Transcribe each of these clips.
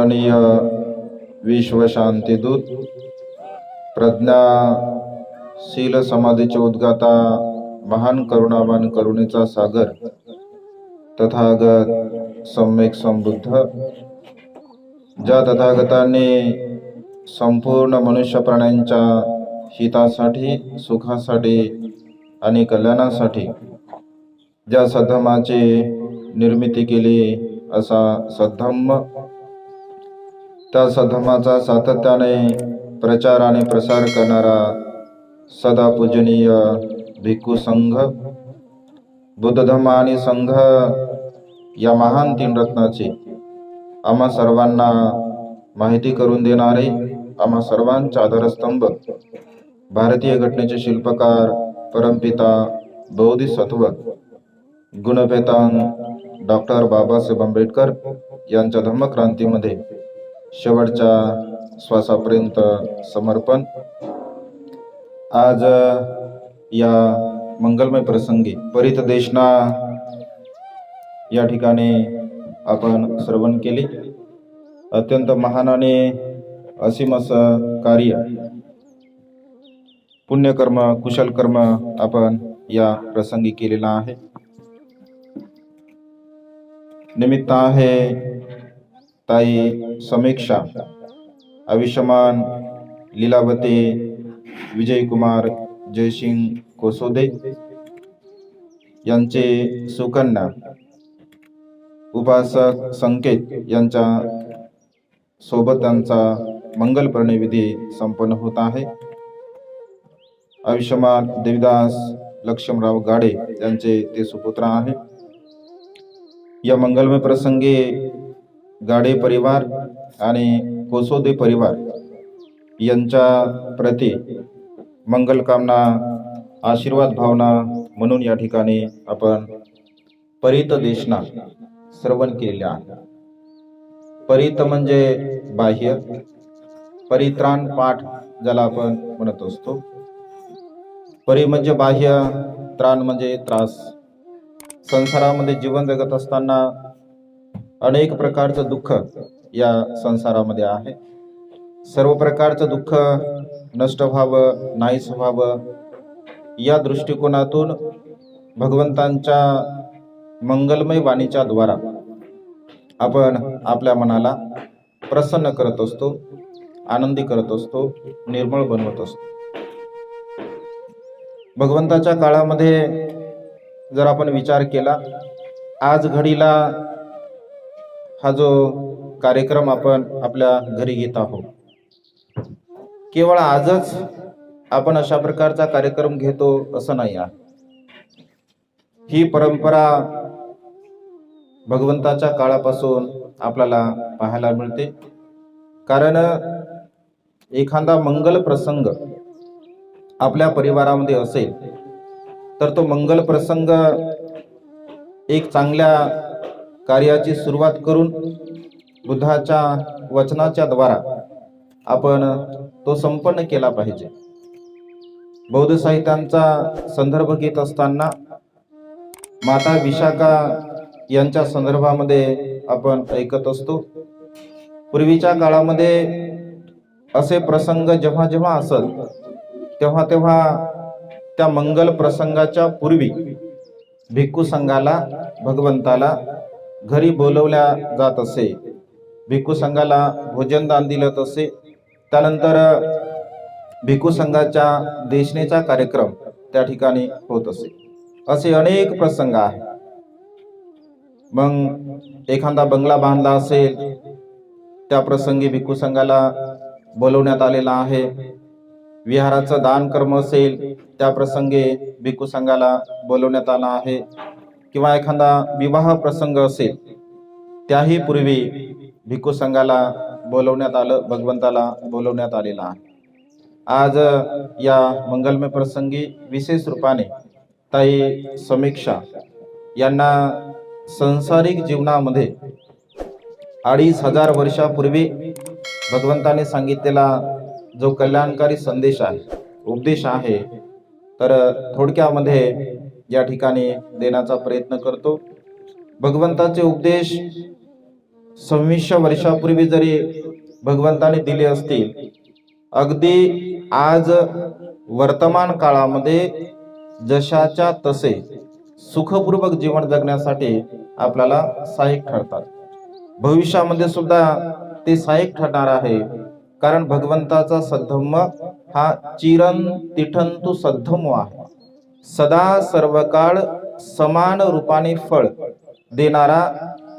वंदनीय विश्वशांतीदूत प्रज्ञा शील समाधीचे उद्गाता महान करुणावान करुणेचा सागर तथागत सम्यक समृद्ध ज्या तथागतांनी संपूर्ण मनुष्य प्राण्यांच्या हितासाठी सुखासाठी आणि कल्याणासाठी ज्या सद्धमाची निर्मिती केली असा सद्धम्म त्या सद्धमाचा सातत्याने प्रचार आणि प्रसार करणारा सदा पूजनीय भिक्खू संघ बुद्ध धम्म आणि संघ या महान तीन रत्नाचे आम्हा सर्वांना माहिती करून देणारे आम्हा सर्वांचा आधारस्तंभ भारतीय घटनेचे शिल्पकार परमपिता बौद्धिसत्व गुणवेतांग डॉक्टर बाबासाहेब आंबेडकर यांच्या धम्मक्रांतीमध्ये शेवटच्या श्वासापर्यंत समर्पण. आज या मंगलमय प्रसंगी परित देशना या ठिकाणी आपण श्रवण केले. अत्यंत महानाने असीम असं कार्य पुण्यकर्म कुशल कर्म आपण या प्रसंगी केलेला आहे. निमित्त आहे ताई समीक्षा आयुष्यमान लीलावती विजयकुमार जयसिंग कोसोदे यांचे सुकन्या उपासक संकेत यांच्या सोबत त्यांचा मंगल प्रणयविधी संपन्न होत आहे आयुष्यमान देवीदास लक्ष्मणराव गाडे यांचे ते सुपुत्र आहे या मंगलमय प्रसंगी गाडे परिवार आणि कोसोदे परिवार यांच्या प्रती मंगलकामना आशीर्वाद भावना म्हणून या ठिकाणी आपण परित देशना श्रवण केलेले आहे परित म्हणजे बाह्य परित्राण पाठ ज्याला आपण म्हणत असतो. परी म्हणजे बाह्य त्राण म्हणजे त्रास. संसारामध्ये जीवन जगत असताना अनेक प्रकारचं दुःख या संसारामध्ये आहे. सर्व प्रकारचं दुःख नष्ट व्हावं नाहीस व्हावं या दृष्टिकोनातून भगवंतांच्या मंगलमय वाणीच्या द्वारा आपण आपल्या मनाला प्रसन्न करत असतो आनंदी करत असतो निर्मळ बनवत असतो. भगवंताच्या काळामध्ये जर आपण विचार केला आज घडीला हा जो कार्यक्रम आपण आपल्या घरी घेत आहोत. केवळ आजच आपण अशा प्रकारचा कार्यक्रम घेतो असं नाही आहे. ही परंपरा भगवंताच्या काळापासून आपल्याला पाहायला मिळते. कारण एखादा मंगल प्रसंग आपल्या परिवारामध्ये असेल तर तो मंगल प्रसंग एक चांगल्या कार्याची सुरुवात करून बुद्धाच्या वचनाच्या द्वारा आपण तो संपन्न केला पाहिजे. बौद्ध साहित्यांचा संदर्भ घेत असताना माता विशाखा यांच्या संदर्भामध्ये आपण ऐकत असतो. पूर्वीच्या काळामध्ये असे प्रसंग जेव्हा जेव्हा असत तेव्हा तेव्हा त्या मंगल प्रसंगाच्या पूर्वी भिक्खू संघाला भगवंताला घरी बोलवल्या जात असे. भिक्खू संघाला भोजनदान दिलं जात असे त्यानंतर भिक्खू संघाच्या देशनेचा कार्यक्रम त्या ठिकाणी होत असे. असे अनेक प्रसंग आहेत. मग एखादा बंगला बांधला असेल त्या प्रसंगी भिक्खू संघाला बोलवण्यात आलेला आहे. विहाराचं दान कर्म असेल त्या प्रसंगी भिक्खू संघाला बोलवण्यात आला आहे. किंवा एखादा विवाह प्रसंग असेल त्याही पूर्वी भिक्खू संघाला बोलवण्यात आलं भगवंताला बोलवण्यात आलेलं आहे. आज या मंगलमय प्रसंगी विशेष रूपाने ताई समीक्षा यांना संसारिक जीवनामध्ये अडीच हजार वर्षापूर्वी भगवंताने सांगितलेला जो कल्याणकारी संदेश आहे उपदेश आहे तर थोडक्यामध्ये या ठिकाणी देण्याचा प्रयत्न करतो. भगवंताचे उपदेश सव्वीसशे वर्षापूर्वी जरी भगवंताने दिले असतील अगदी आज वर्तमान काळामध्ये जशाच्या तसे सुखपूर्वक जीवन जगण्यासाठी आपल्याला सहाय्यक ठरतात. भविष्यामध्ये सुद्धा ते सहाय्यक ठरणार आहे कारण भगवंताचा सद्धम्म हा चिरन तिठंतु सद्धम्म आहे. सदा सर्व काळ समान रूपाने फळ देणारा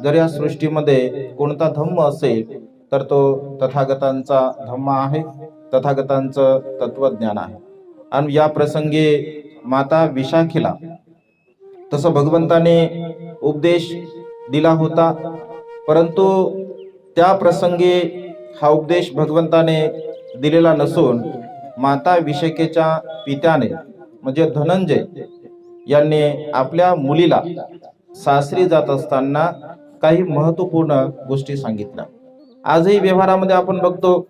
जर या सृष्टीमध्ये कोणता धम्म असेल तर तो तथागतांचा धम्म आहे तथागतांचं तत्वज्ञान आहे. आणि या प्रसंगी माता विशाखीला तसं भगवंताने उपदेश दिला होता परंतु त्या प्रसंगी हा उपदेश भगवंताने दिलेला नसून माता विशाखेच्या पित्याने म्हणजे धनंजय यांनी आपल्या मुलीला सासरी जात असताना काही महत्त्वपूर्ण गोष्टी सांगितल्या. आजही व्यवहारामध्ये आपण बघतो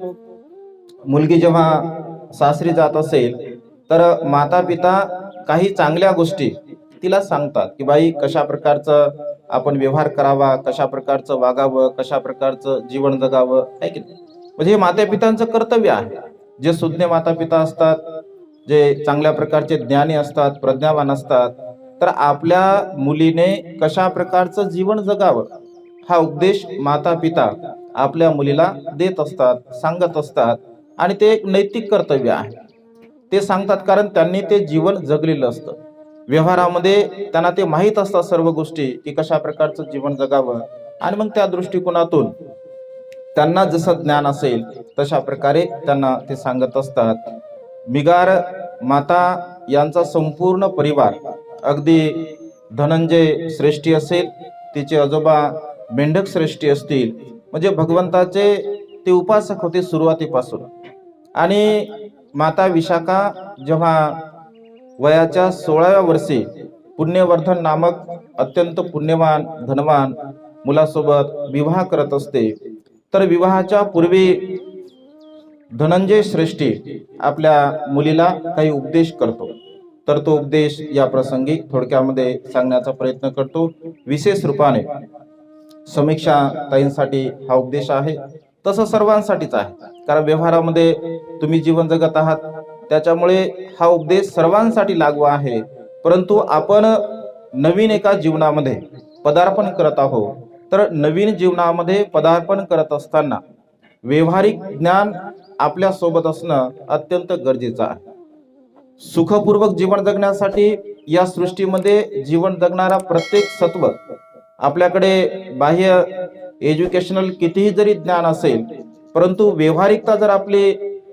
मुलगी जेव्हा सासरी जात असेल तर माता पिता काही चांगल्या गोष्टी तिला सांगतात की बाई कशा प्रकारचं आपण व्यवहार करावा कशा प्रकारचं वागावं कशा प्रकारचं जीवन जगावं? आहे की नाही? म्हणजे हे माता पितांचं कर्तव्य आहे. जे सुज्ञ माता पिता असतात जे चांगल्या प्रकारचे ज्ञानी असतात प्रज्ञावान असतात तर आपल्या मुलीने कशा प्रकारचं जीवन जगावं? हा उपदेश माता पिता आपल्या मुलीला देत असतात सांगत असतात आणि ते एक नैतिक कर्तव्य आहे. ते सांगतात कारण त्यांनी ते जीवन जगलेलं असतं. व्यवहारामध्ये त्यांना ते माहीत असतात सर्व गोष्टी की कशा प्रकारचं जीवन जगावं. आणि मग त्या दृष्टिकोनातून त्यांना जसं ज्ञान असेल तशा प्रकारे त्यांना ते सांगत असतात. मिगार माता यांचा संपूर्ण परिवार अगदी धनंजय श्रेष्ठी असेल तिचे आजोबा मेंढक श्रेष्ठी असतील म्हणजे भगवंताचे ते उपासक होते सुरुवातीपासून. आणि माता विशाखा जेव्हा वयाच्या सोळाव्या वर्षी पुण्यवर्धन नामक अत्यंत पुण्यवान धनवान मुलासोबत विवाह करत असते तर विवाहाच्या पूर्वी धनंजय श्रेष्ठी आपल्या मुलीला काही उपदेश करतो. तर तो उपदेश या प्रसंगी थोडक्यामध्ये सांगण्याचा प्रयत्न करतो. विशेष रूपाने समीक्षा ताईंसाठी हा उपदेश आहे. तसं सर्वांसाठीच आहे. कारण व्यवहारामध्ये तुम्ही जीवन जगत आहात. त्याच्यामुळे हा उपदेश सर्वांसाठी लागू आहे. परंतु आपण नवीन एका जीवनामध्ये पदार्पण करत आहोत. तर नवीन जीवनामध्ये पदार्पण करत असताना व्यवहारिक ज्ञान आपल्यासोबत असणं अत्यंत गरजेचं आहे. सुखपूर्वक जीवन जगण्यासाठी या सृष्टीमध्ये जीवन जगणारा प्रत्येक सत्व आपल्याकडे बाह्य एज्युकेशनल कितीही जरी ज्ञान असेल परंतु व्यवहारिकता जर आपली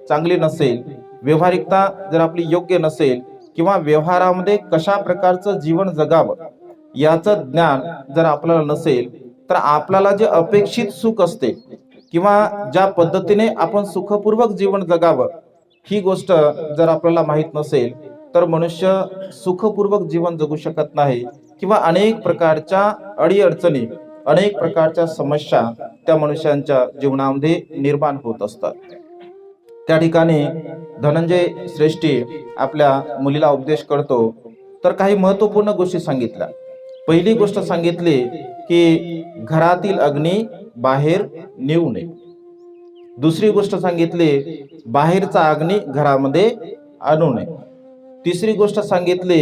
चांगली नसेल व्यवहारिकता जर आपली योग्य नसेल किंवा व्यवहारामध्ये कशा प्रकारचं जीवन जगावं याचं ज्ञान जर आपल्याला नसेल तर आपल्याला जे अपेक्षित सुख असते किंवा ज्या पद्धतीने आपण सुखपूर्वक जीवन जगावं ही गोष्ट जर आपल्याला माहीत नसेल तर मनुष्य सुखपूर्वक जीवन जगू शकत नाही किंवा अनेक प्रकारच्या अडीअडचणी अनेक प्रकारच्या समस्या त्या मनुष्यांच्या जीवनामध्ये निर्माण होत असतात. त्या ठिकाणी धनंजय श्रेष्ठी आपल्या मुलीला उपदेश करतो. तर काही महत्त्वपूर्ण गोष्टी सांगितल्या. पहिली गोष्ट सांगितली की घरातील अग्नी बाहेर नेऊ नये. दुसरी गोष्ट सांगितली बाहेरचा अग्नी घरामध्ये आणू नये. तिसरी गोष्ट सांगितली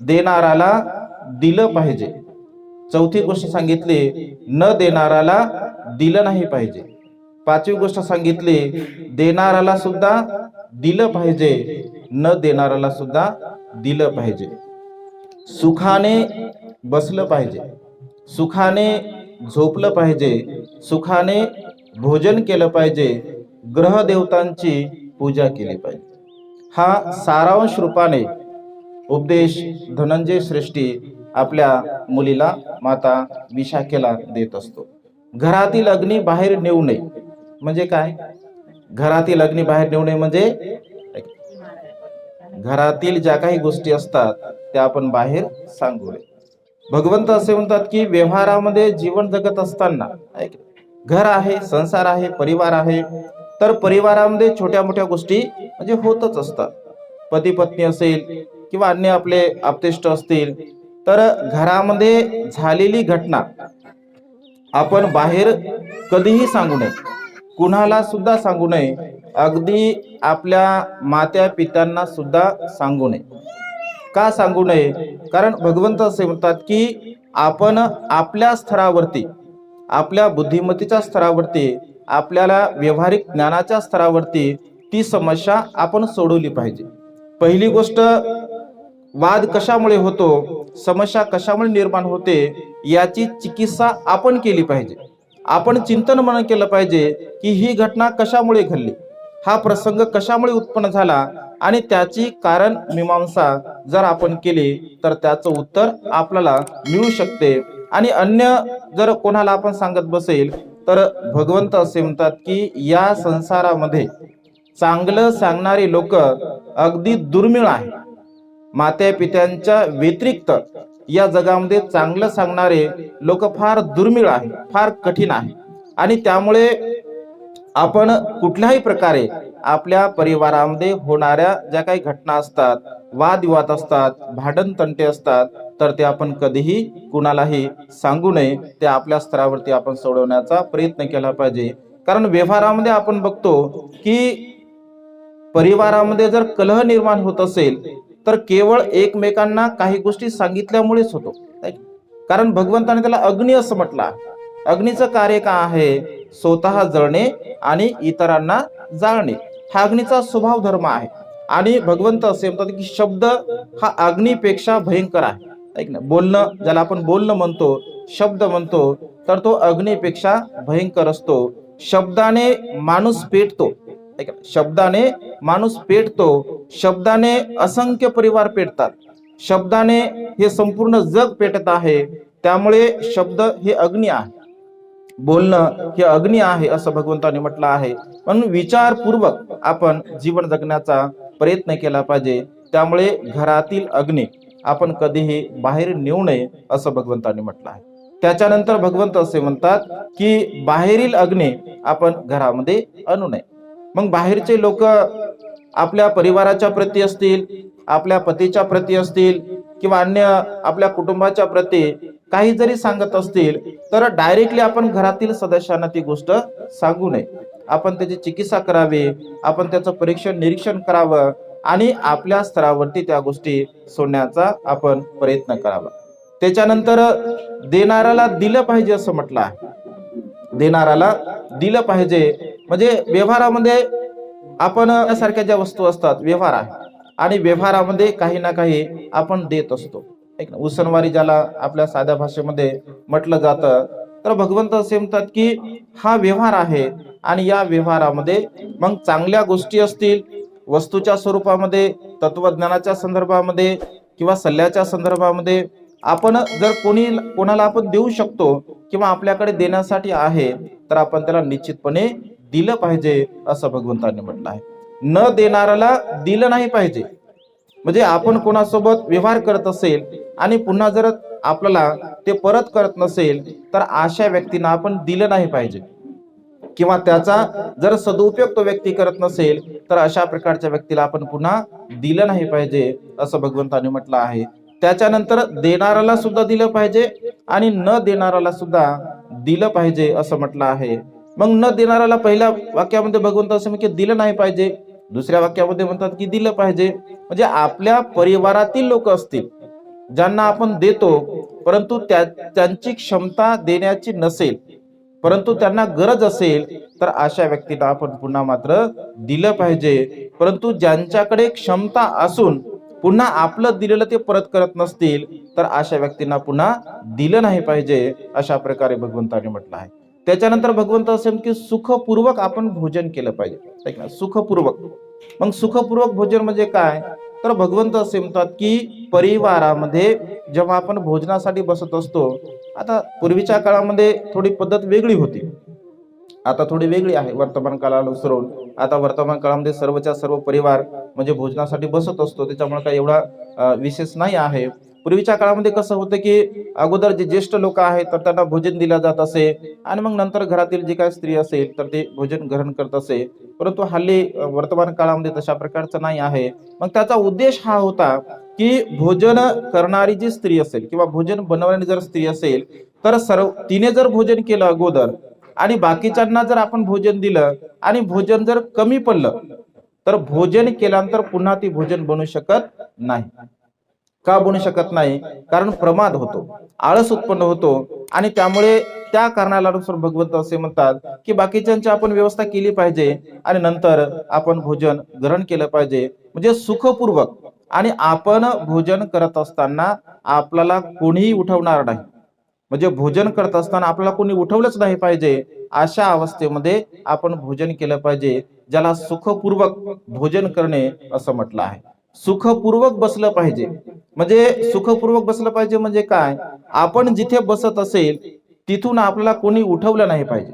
देणाराला दिलं पाहिजे. चौथी गोष्ट सांगितली न देणाराला दिलं नाही पाहिजे. पाचवी गोष्ट सांगितली देणाराला सुद्धा दिलं पाहिजे न देणाराला सुद्धा दिलं पाहिजे. सुखाने बसलं पाहिजे. सुखाने झोपलं पाहिजे सुखाने भोजन केलं पाहिजे ग्रहदेवतांची पूजा केली पाहिजे. हा सारांश रूपाने उपदेश धनंजय श्रेष्ठी आपल्या मुलीला माता विशाखेला देत असतो. घरातील अग्नी बाहेर नेऊ नये. म्हणजे काय? घरातील अग्नी बाहेर नेऊ नये म्हणजे? घरातील ज्या काही गोष्टी असतात त्या आपण बाहेर सांगू नये. भगवंत असे म्हणतात की व्यवहारामध्ये जीवन जगत असताना घर आहे संसार आहे परिवार आहे तर परिवारामध्ये छोट्या मोठ्या गोष्टी म्हणजे होतच असतात. पती पत्नी असेल किंवा अन्य आपले आपतेष्ट असतील तर घरामध्ये झालेली घटना आपण बाहेर कधीही सांगू नये कुणाला सुद्धा सांगू नये अगदी आपल्या मात्या पित्यांना सुद्धा सांगू नये. का सांगू नये? कारण भगवंत असे म्हणतात की आपण आपल्या स्तरावरती आपल्या बुद्धिमत्तेच्या स्तरावरती आपल्याला व्यावहारिक ज्ञानाच्या स्तरावरती ती समस्या आपण सोडवली पाहिजे. पहिली गोष्ट वाद कशामुळे होतो? समस्या कशामुळे निर्माण होते? याची चिकित्सा आपण केली पाहिजे. आपण चिंतन मनन केलं पाहिजे की ही घटना कशामुळे घडली? हा प्रसंग कशामुळे उत्पन्न झाला आणि त्याची कारण मीमांसा जर आपण केली तर त्याचं उत्तर आपल्याला मिळू शकते. आणि अन्य जर कोणाला आपण सांगत बसेल तर भगवंत असे म्हणतात की या संसारामध्ये चांगलं सांगणारी लोक अगदी दुर्मिळ आहे मात्या पित्यांच्या व्यतिरिक्त या जगामध्ये चांगलं सांगणारे लोक फार दुर्मिळ आहे फार कठीण आहे आणि त्यामुळे आपण कुठल्याही प्रकारे आपल्या परिवारामध्ये होणाऱ्या ज्या काही घटना असतात वादविवाद असतात भांडण तंटे असतात तर ते आपण कधीही कुणालाही सांगू नये. ते आपल्या स्तरावरती आपण सोडवण्याचा प्रयत्न केला पाहिजे. कारण व्यवहारामध्ये आपण बघतो की परिवारामध्ये जर कलह निर्माण होत असेल तर केवळ एकमेकांना काही गोष्टी सांगितल्यामुळेच होतो. कारण भगवंताने त्याला अग्नी असं म्हटला अग्नीचं कार्य का आहे? स्वतः जळणे आणि इतरांना जाळणे. हा अग्नीचा स्वभाव धर्म आहे. आणि भगवंत असे म्हणतात की शब्द हा अग्नीपेक्षा भयंकर आहे. ऐक ना बोलणं ज्याला आपण बोलणं म्हणतो शब्द म्हणतो तर तो अग्नीपेक्षा भयंकर असतो. शब्दाने माणूस पेटतो. ऐका, शब्दाने माणूस पेटतो शब्दाने असंख्य परिवार पेटतात. शब्दाने हे संपूर्ण जग पेटत आहे त्यामुळे शब्द हे अग्नी आहे. बोलणं हे अग्नी आहे असं भगवंताने म्हटलं आहे. म्हणून विचारपूर्वक आपण जीवन जगण्याचा प्रयत्न केला पाहिजे. त्यामुळे घरातील अग्नी आपण कधीही बाहेर नेऊ नये असं भगवंताने म्हटलं आहे. त्याच्यानंतर भगवंत असे म्हणतात की बाहेरील अग्नी आपण घरामध्ये आणू नये. मग बाहेरचे लोक आपल्या परिवाराच्या प्रती असतील आपल्या पतीच्या प्रती असतील किंवा अन्य आपल्या कुटुंबाच्या प्रती काही जरी सांगत असतील तर डायरेक्टली आपण घरातील सदस्यांना ती गोष्ट सांगू नये. आपण त्याची चिकित्सा करावी आपण त्याचं परीक्षण निरीक्षण करावं आणि आपल्या स्तरावरती त्या गोष्टी सोडण्याचा आपण प्रयत्न करावा. त्याच्यानंतर देणाऱ्याला दिलं पाहिजे असं म्हटलं आहे. देणाऱ्याला दिलं पाहिजे. म्हणजे व्यवहारामध्ये आपण सारख्या ज्या वस्तू असतात व्यवहार आहे. आणि व्यवहारामध्ये काही ना काही आपण देत असतो. एक उसनवारी ज्याला आपल्या साध्या भाषेमध्ये म्हटलं जातं. तर भगवंत असे म्हणतात की हा व्यवहार आहे आणि या व्यवहारामध्ये मग चांगल्या गोष्टी असतील वस्तूच्या स्वरूपामध्ये तत्वज्ञानाच्या संदर्भामध्ये किंवा सल्ल्याच्या संदर्भामध्ये आपण जर कोणी कोणाला आपण देऊ शकतो किंवा आपल्याकडे देण्यासाठी आहे तर आपण त्याला निश्चितपणे दिलं पाहिजे असं भगवंतांनी म्हटलं आहे. न देणाऱ्याला दिलं नाही पाहिजे. म्हणजे आपण कोणासोबत व्यवहार करत असेल आणि पुन्हा जर आपल्याला ते परत करत नसेल तर अशा व्यक्तींना आपण दिलं नाही पाहिजे. किंवा त्याचा जर सदुपयोग तो व्यक्ती करत नसेल तर अशा प्रकारच्या व्यक्तीला आपण पुन्हा दिलं नाही पाहिजे असं भगवंताने म्हटलं आहे. त्याच्यानंतर देणाऱ्याला सुद्धा दिलं पाहिजे आणि न देणाऱ्याला सुद्धा दिलं पाहिजे असं म्हटलं आहे. मग न देणाऱ्याला पहिल्या वाक्यामध्ये भगवंत असं म्हणजे दिलं नाही पाहिजे दुसऱ्या वाक्यामध्ये म्हणतात की दिलं पाहिजे. म्हणजे आपल्या परिवारातील लोक असतील ज्यांना आपण देतो परंतु त्या त्यांची क्षमता देण्याची नसेल परंतु त्यांना गरज असेल तर अशा व्यक्तीला आपण पुन्हा मात्र दिलं पाहिजे. परंतु ज्यांच्याकडे क्षमता असून पुन्हा आपलं दिलेलं ते परत करत नसतील तर अशा व्यक्तींना पुन्हा दिलं नाही पाहिजे अशा प्रकारे भगवंताने म्हटलं आहे. त्याच्यानंतर भगवंत असेल की सुखपूर्वक आपण भोजन केलं पाहिजे. ना, सुखपूर्वक. मग सुखपूर्वक भोजन म्हणजे काय? तर भगवंत असे म्हणतात की परिवारामध्ये जेव्हा आपण भोजनासाठी बसत असतो आता पूर्वीच्या काळामध्ये थोडी पद्धत वेगळी होती. आता थोडी वेगळी आहे वर्तमान काळाला अनुसरून. आता वर्तमान काळामध्ये सर्वच्या सर्व परिवार म्हणजे भोजनासाठी बसत असतो त्याच्यामुळे काही एवढा विशेष नाही आहे. पूर्वीच्या काळामध्ये कसं होतं की अगोदर जे ज्येष्ठ लोक आहेत तर त्यांना भोजन दिलं जात असे. आणि मग नंतर घरातील जी काय स्त्री असेल तर ते भोजन ग्रहण करत असे. परंतु हल्ली वर्तमान काळामध्ये तशा प्रकारचं नाही आहे. मग त्याचा उद्देश हा होता की भोजन करणारी जी स्त्री असेल किंवा भोजन बनवणारी जर स्त्री असेल तर सर्व तिने जर भोजन केलं अगोदर आणि बाकीच्यांना जर आपण भोजन दिलं आणि भोजन जर कमी पडलं तर भोजन केल्यानंतर पुन्हा ती भोजन बनू शकत नाही. का बनू शकत नाही? कारण प्रमाद होतो आळस उत्पन्न होतो आणि त्यामुळे त्या कारणाला अनुसार भगवंत असे म्हणतात की बाकीच्यांची आपण व्यवस्था केली पाहिजे आणि नंतर आपण भोजन ग्रहण केलं पाहिजे. म्हणजे सुखपूर्वक आणि आपण भोजन करत असताना आपल्याला कोणीही उठवणार नाही. म्हणजे भोजन करत असताना आपल्याला कोणी उठवलंच नाही पाहिजे अशा अवस्थेमध्ये आपण भोजन केलं पाहिजे ज्याला सुखपूर्वक भोजन करणे असं म्हटलं आहे. सुखपूर्वक बसलं पाहिजे. म्हणजे सुखपूर्वक बसलं पाहिजे म्हणजे काय? आपण जिथे बसत असेल तिथून आपल्याला कोणी उठवलं नाही पाहिजे.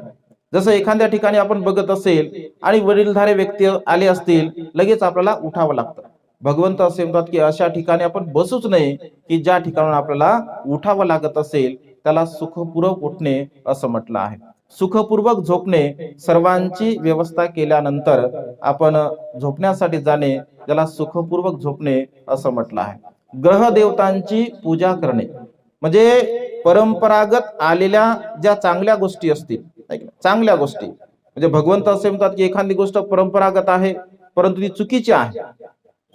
जसं एखाद्या ठिकाणी आपण बघत असेल आणि वडीलधारे व्यक्ती आले असतील लगेच आपल्याला उठावं लागतं. भगवंत असे म्हणतात की अशा ठिकाणी आपण बसूच नये की ज्या ठिकाणून आपल्याला उठावं लागत असेल त्याला सुखपूर्वक उठणे असं म्हटलं आहे. सुखपूर्वक झोपणे सर्वांची व्यवस्था केल्यानंतर आपण झोपण्यासाठी जाणे ज्याला सुखपूर्वक झोपणे असं म्हटलं आहे. ग्रह देवतांची पूजा करणे. म्हणजे परंपरागत आलेल्या ज्या चांगल्या गोष्टी असतील चांगल्या गोष्टी. म्हणजे भगवंत असे म्हणतात की एखादी गोष्ट परंपरागत आहे परंतु ती चुकीची आहे.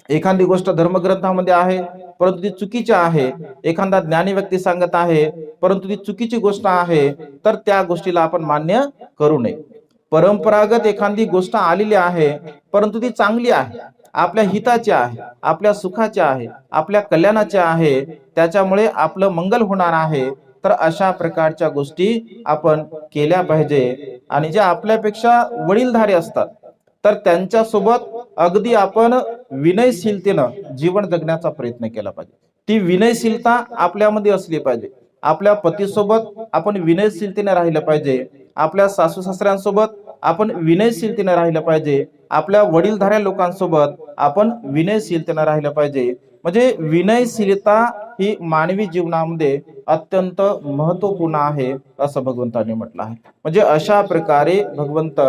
एखादी गोष्ट धर्मग्रंथामध्ये आहे परंतु ती चुकीची आहे एखादा ज्ञानी व्यक्ती सांगत आहे परंतु ती चुकीची गोष्ट आहे तर त्या गोष्टीला आपण मान्य करू नये. परंपरागत एखादी गोष्ट आलेली आहे परंतु ती चांगली आहे आपल्या हिताची आहे आपल्या सुखाची आहे आपल्या कल्याणाची आहे त्याच्यामुळे आपलं मंगल होणार आहे तर अशा प्रकारच्या गोष्टी आपण केल्या पाहिजे. आणि जे आपल्यापेक्षा वडीलधारे असतात तर त्यांच्यासोबत अगदी आपण विनयशीलतेनं जीवन जगण्याचा प्रयत्न केला पाहिजे. ती विनयशीलता आपल्यामध्ये असली पाहिजे. आपल्या पतीसोबत आपण विनयशीलतेने राहिलं पाहिजे. आपल्या सासू सासऱ्यांसोबत आपण विनयशीलतेने राहिलं पाहिजे. आपल्या वडीलधाऱ्या लोकांसोबत आपण विनयशीलतेनं राहिलं पाहिजे. म्हणजे विनयशीलता ही मानवी जीवनामध्ये अत्यंत महत्त्वपूर्ण आहे असं भगवंतांनी म्हटलं आहे. म्हणजे अशा प्रकारे भगवंत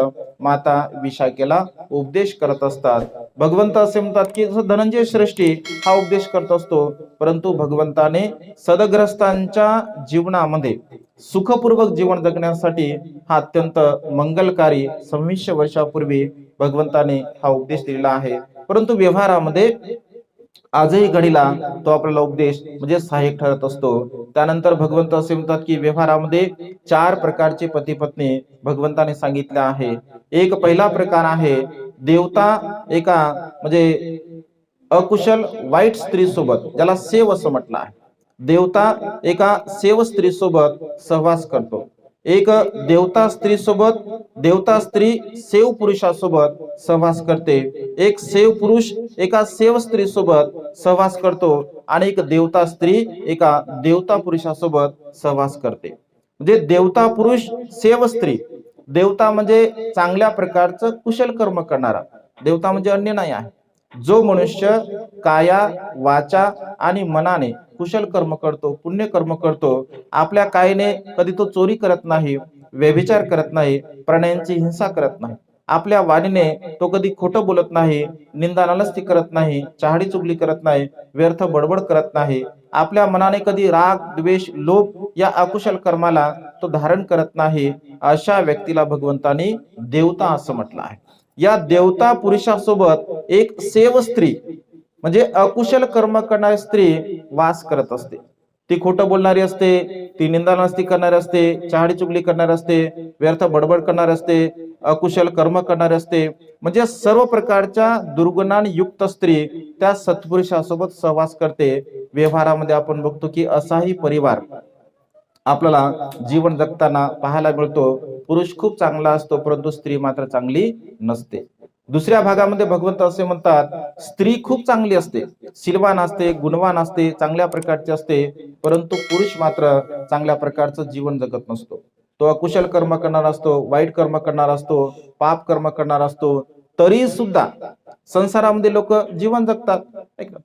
माता विशाखेला उपदेश करत असतात. भगवंत असे म्हणतात की जसं धनंजय श्रेष्ठी हा उपदेश करत असतो परंतु भगवंताने सदग्रस्तांच्या जीवनामध्ये सुखपूर्वक जीवन जगण्यासाठी हा अत्यंत मंगलकारी सव्वीसशे वर्षापूर्वी भगवंताने हा उपदेश दिलेला आहे. परंतु व्यवहारामध्ये आजही घडीला तो आपल्याला उपदेश म्हणजे सहाय्यक ठरत असतो. त्यानंतर भगवंत असे म्हणतात की व्यवहारामध्ये चार प्रकारचे पती पत्नी भगवंताने सांगितले आहे. एक पहिला प्रकार आहे देवता एका म्हणजे अकुशल वाईट स्त्री सोबत ज्याला सेव असं म्हटलं आहे. देवता एका सेव स्त्री सोबत सहवास करतो. एक देवता स्त्री सोबत देवता स्त्री सेव पुरुषासोबत सहवास करते. एक सेव पुरुष एका सेव स्त्री सोबत सहवास करतो आणि एक देवता स्त्री एका देवता पुरुषासोबत सहवास करते. म्हणजे देवता पुरुष सेव स्त्री. देवता म्हणजे चांगल्या प्रकारचं कुशल कर्म करणारा. देवता म्हणजे अन्य नाही आहे. जो मनुष्य काया वाचा आणि मनाने कुशल कर्म करतो पुण्य कर्म करतो आपल्या कायने कधी तो चोरी करत नाही व्यभिचार करत नाही प्राण्यांची हिंसा करत नाही आपल्या वाणीने तो कधी खोटं बोलत नाही निंदा नलस्ती करत नाही चहाडी चुगली करत नाही व्यर्थ बडबड करत नाही आपल्या मनाने कधी राग द्वेष लोभ या अकुशल कर्माला तो धारण करत नाही अशा व्यक्तीला भगवंतानी देवता असं म्हटलं आहे. या देवता पुरुषासोबत एक सेव स्त्री म्हणजे अकुशल कर्म करणारी स्त्री वास करत असते. ती खोटं बोलणारी असते ती निंदा नास्ती करणारी असते चहाडी चुगली करणारी असते व्यर्थ बडबड करणारी असते अकुशल कर्म करणारी असते. म्हणजे सर्व प्रकारच्या दुर्गुणान युक्त स्त्री त्या सत्पुरुषासोबत सहवास करते. व्यवहारामध्ये आपण बघतो की असाही परिवार आपल्याला जीवन जगताना पाहायला मिळतो. पुरुष खूप चांगला असतो परंतु स्त्री मात्र चांगली नसते. दुसऱ्या भागामध्ये भगवंत असे म्हणतात स्त्री खूप चांगली असते. सिलवान असते गुणवान असते चांगल्या प्रकारची असते परंतु पुरुष मात्र चांगल्या प्रकारचं जीवन जगत नसतो. तो अकुशल कर्म करणार असतो वाईट कर्म करणार असतो पाप कर्म करणार असतो तरी सुद्धा संसारामध्ये लोक जीवन जगतात.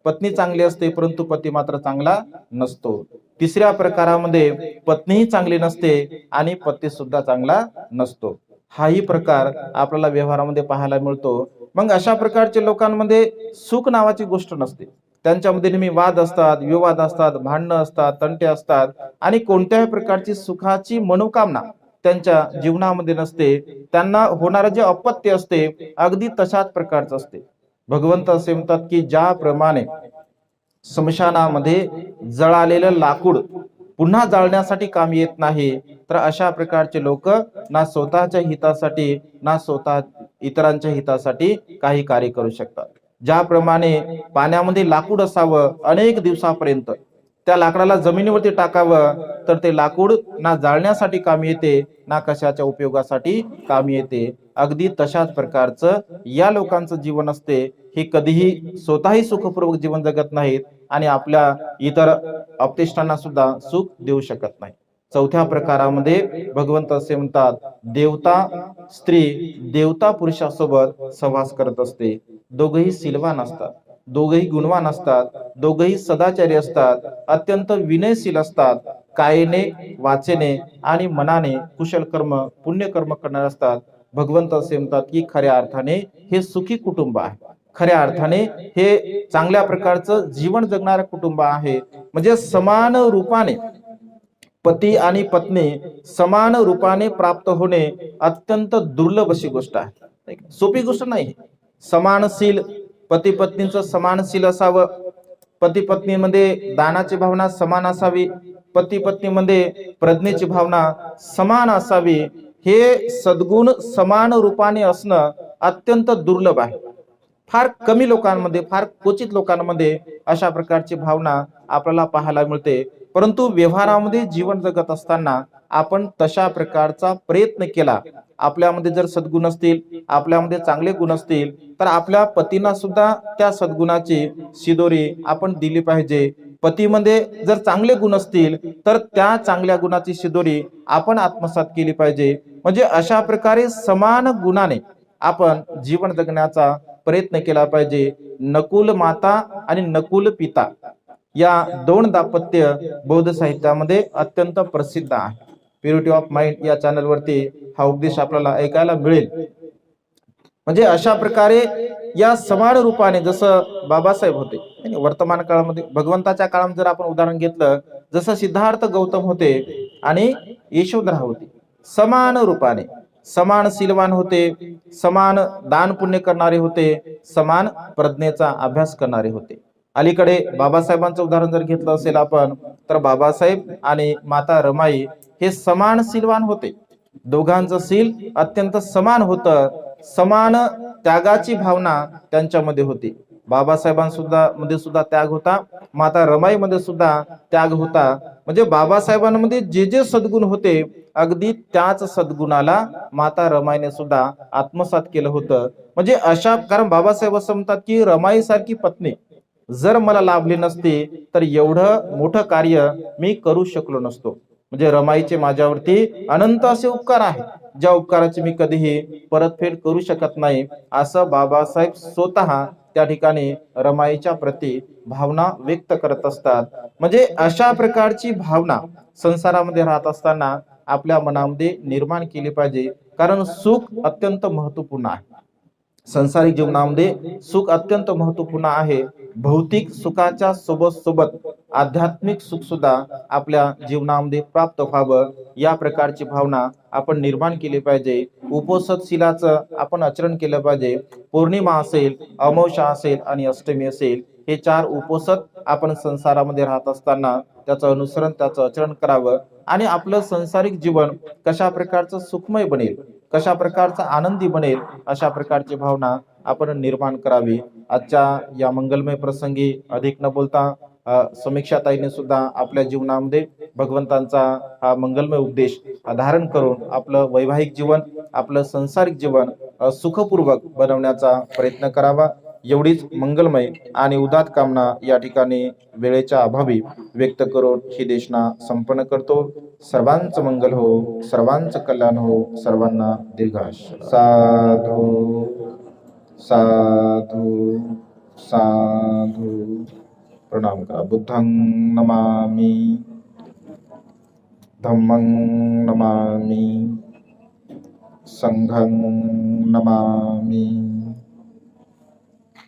पत्नी चांगली असते परंतु पती मात्र चांगला नसतो. तिसऱ्या प्रकारामध्ये पत्नीही चांगली नसते आणि पती सुद्धा चांगला नसतो. हाही प्रकार आपल्याला व्यवहारामध्ये पाहायला मिळतो. मग अशा प्रकारच्या लोकांमध्ये सुख नावाची गोष्ट नसते. त्यांच्यामध्ये नेहमी वाद असतात विवाद असतात भांडणं असतात तंटे असतात आणि कोणत्याही प्रकारची सुखाची मनोकामना त्यांच्या जीवनामध्ये नसते त्यांना होणारं जे अपत्य असते अगदी तशाच प्रकारचं असते. भगवंत असे म्हणतात की ज्याप्रमाणे स्मशानामध्ये जळालेलं लाकूड पुन्हा जाळण्यासाठी काम येत नाही तर अशा प्रकारचे लोक ना स्वतःच्या हितासाठी ना स्वतः इतरांच्या हितासाठी काही कार्य करू शकतात. ज्याप्रमाणे पाण्यामध्ये लाकूड असावं अनेक दिवसापर्यंत त्या लाकडाला जमिनीवरती टाकावं तर ते लाकूड ना जाळण्यासाठी काम येते ना कशाच्या उपयोगासाठी काम येते. अगदी तशाच प्रकारचं या लोकांचं जीवन असते. हे कधीही स्वतःही सुखपूर्वक जीवन जगत नाहीत आणि आपल्या इतर अपतिष्ठांना सुद्धा सुख देऊ शकत नाही चौथ्या प्रकारामध्ये भगवंत असे म्हणतात देवता स्त्री देवता पुरुषासोबत सहवास करत असते. दोघही सिलवान असतात. दोघही गुणवान असतात दोघही सदाचारी असतात अत्यंत विनयशील असतात कायेने वाचेने आणि मनाने कुशल कर्म पुण्यकर्म करणारे असतात. भगवंत असे म्हणतात की खऱ्या अर्थाने हे सुखी कुटुंब आहे. खऱ्या अर्थाने हे चांगल्या प्रकारचं जीवन जगणारं कुटुंब आहे. म्हणजे समान रूपाने पती आणि पत्नी समान रूपाने प्राप्त होणे अत्यंत दुर्लभ अशी गोष्ट आहे. सोपी गोष्ट नाही. समानशील पती पत्नीचं समानशील असावं. पती पत्नीमध्ये दानाची भावना समान असावी. पती पत्नीमध्ये प्रज्ञेची भावना समान असावी. हे सद्गुण समान रूपाने असणं अत्यंत दुर्लभ आहे. फार कमी लोकांमध्ये फार क्वचित लोकांमध्ये अशा प्रकारची भावना आपल्याला पाहायला मिळते. परंतु व्यवहारामध्ये जीवन जगत असताना आपण तशा प्रकारचा प्रयत्न केला. आपल्यामध्ये जर सद्गुण असतील आपल्यामध्ये चांगले गुण असतील तर आपल्या पतींना सुद्धा त्या सद्गुणाची शिदोरी आपण दिली पाहिजे. पतीमध्ये जर चांगले गुण असतील तर त्या चांगल्या गुणाची शिदोरी आपण आत्मसात केली पाहिजे. म्हणजे अशा प्रकारे समान गुणाने आपण जीवन जगण्याचा प्रयत्न केला पाहिजे. नकुल माता आणि नकुल पिता या दोन दाम्पत्य बौद्ध साहित्यामध्ये अत्यंत प्रसिद्ध आहे. प्युरिटी ऑफ माइंड या चॅनलवरती हा उपदेश आपल्याला ऐकायला मिळेल. म्हणजे अशा प्रकारे या समान रूपाने जसं बाबासाहेब होते वर्तमान काळामध्ये भगवंताच्या काळात जर आपण उदाहरण घेतलं जसं सिद्धार्थ गौतम होते आणि यशोधरा होती समान रूपाने समान सिलवान होते समान दान पुण्य करणारे होते समान प्रज्ञेचा अभ्यास करणारे होते. अलीकडे बाबासाहेबांचं उदाहरण जर घेतलं असेल आपण तर बाबासाहेब आणि माता रमाई हे समान सीलवान होते. दोघांचं सील अत्यंत समान होतं. समान त्यागाची भावना त्यांच्यामध्ये होती. बाबासाहेबांसुद्धा मध्ये सुद्धा त्याग होता. माता रमाईमध्ये सुद्धा त्याग होता. म्हणजे बाबासाहेबांमध्ये जे जे सद्गुण होते अगदी त्याच सद्गुणाला माता रमाईने सुद्धा आत्मसात केलं होतं. म्हणजे अशा कारण बाबासाहेब असं म्हणतात की रमाई सारखी पत्नी जर मला लाभली नसती तर एवढं मोठं कार्य मी करू शकलो नसतो. म्हणजे रमाईचे माझ्यावरती अनंत असे उपकार आहेत. ज्या उपकाराची मी कधीही परतफेड करू शकत नाही असं बाबासाहेब स्वतः त्या ठिकाणी रमाईच्या प्रती भावना व्यक्त करत असतात. म्हणजे अशा प्रकारची भावना संसारामध्ये राहत असताना आपल्या मनामध्ये निर्माण केली पाहिजे. कारण सुख अत्यंत महत्त्वपूर्ण आहे. संसारिक जीवनामध्ये सुख अत्यंत महत्त्वपूर्ण आहे. भौतिक सुखाच्या सोबत सोबत आध्यात्मिक सुख सुद्धा आपल्या जीवनामध्ये प्राप्त व्हावं या प्रकारची भावना आपण निर्माण केली पाहिजे. उपोषदशिलाचं आपण आचरण केलं पाहिजे. पौर्णिमा असेल अमावशा असेल आणि अष्टमी असेल हे चार उपोषद आपण संसारामध्ये राहत असताना त्याचं अनुसरण त्याचं आचरण करावं आणि आपलं संसारिक जीवन कशा प्रकारचं सुखमय बनेल? कशा प्रकारचा आनंदी बनेल अशा प्रकारची भावना आपण निर्माण करावी. आजच्या या मंगलमय प्रसंगी अधिक न बोलता समीक्षाताईने सुद्धा आपल्या जीवनामध्ये भगवंतांचा हा मंगलमय उपदेश धारण करून आपलं वैवाहिक जीवन आपलं संसारिक जीवन सुखपूर्वक बनवण्याचा प्रयत्न करावा. एवढीच मंगलमय आणि उदात कामना या ठिकाणी वेळेच्या अभावी व्यक्त करून ही देशना संपन्न करतो. सर्वांचं मंगल हो सर्वांचं कल्याण हो सर्वांना दीर्घाश साधू साधू साधू. प्रणाम करा. बुद्धं नमामी धम्मं नमामी संघं नमामी.